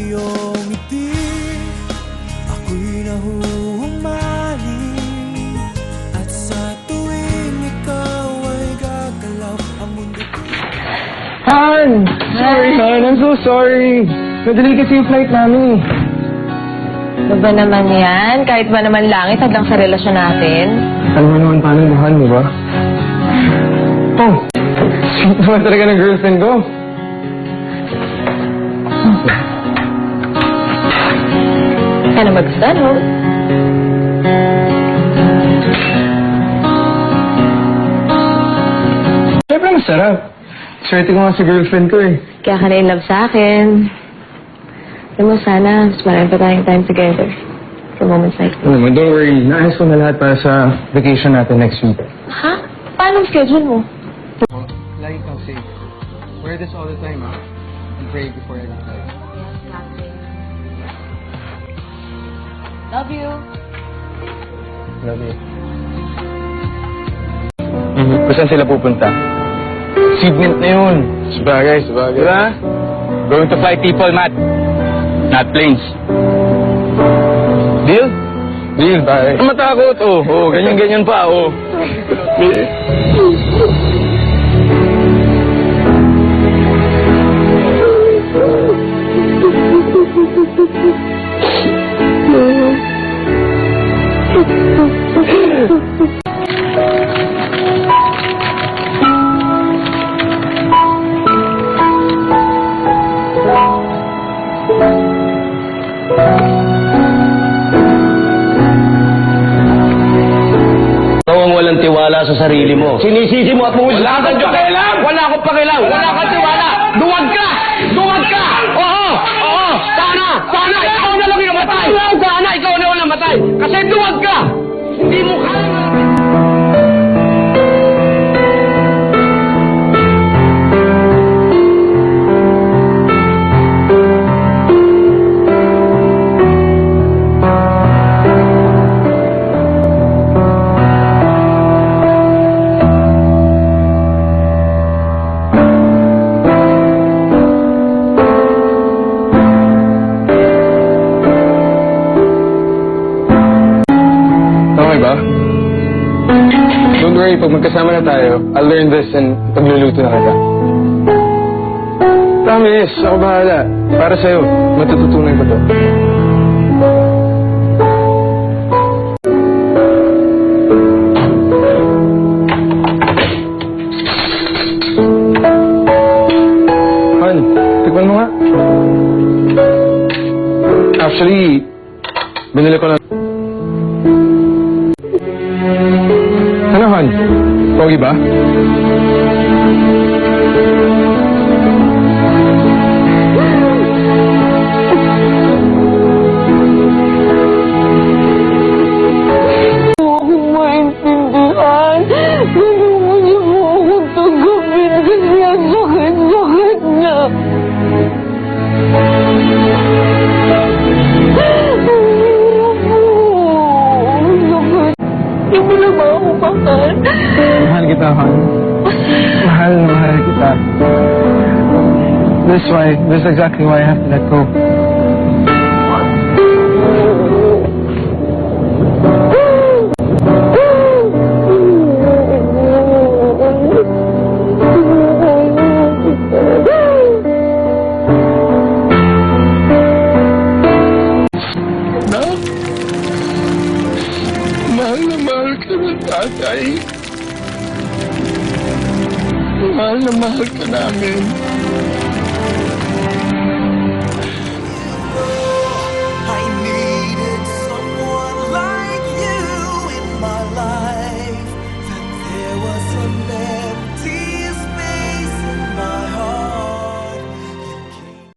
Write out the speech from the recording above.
Iyong ngiti Ako'y nahuhumaling At sa tuwing ikaw ay gagalaw Ang mundo Han! Sorry, Han. I'm so sorry. Nadali kasi yung flight namin eh. Ano ba naman yan? Kahit ba naman langit hanggang sa relasyon natin? Alam mo naman paano buhan, di ba? Oh, sweet naman talaga ng girlfriend ko. Sana magustuhan mo. Siyempre masarap. Swerte ko nga sa girlfriend ko eh. Kaya ka na in love sa akin. Alam mo, sana mas marami pa tayong time together. For moments like this. Alam mo, don't worry. Naayos ko na lahat para sa vacation natin next week. Ha? Paano ang schedule mo? Lagi kang safe. Wear this all the time, ha? And pray before I leave. Love you. Love you. Mhm. Kung saan sila pupunta? Seedment na yun. Sabagay, sabagay. Diba? Going to fly people, Matt. Not planes. Deal? Deal. Ang matakot, oh. Oh, ganyan-ganyan pa, oh. sa sarili mo. Sinisisi mo at pumusok. Wala kang pakialam! Wala akong pakialam! Wala kang tiwala! Duwag ka! Duwag ka! Oo! Oo! Sana! Sana ikaw na lang yung namatay! Sana ikaw na lang namatay! Kasi duwag ka! Hindi mo kaya! Worry, pag magkasama na tayo, I'll learn this and pagluluto na kita. Promise, ako bahala. Para sa'yo, matututunan ko to. Han, tikman mo nga. Actually, Han? Pogi ba? Hindi mo ba ako? Mahal kita, Han. Mahal na mahal kita. This why, this is exactly why I have to let go. Tatay. Mahal na mahal ka namin.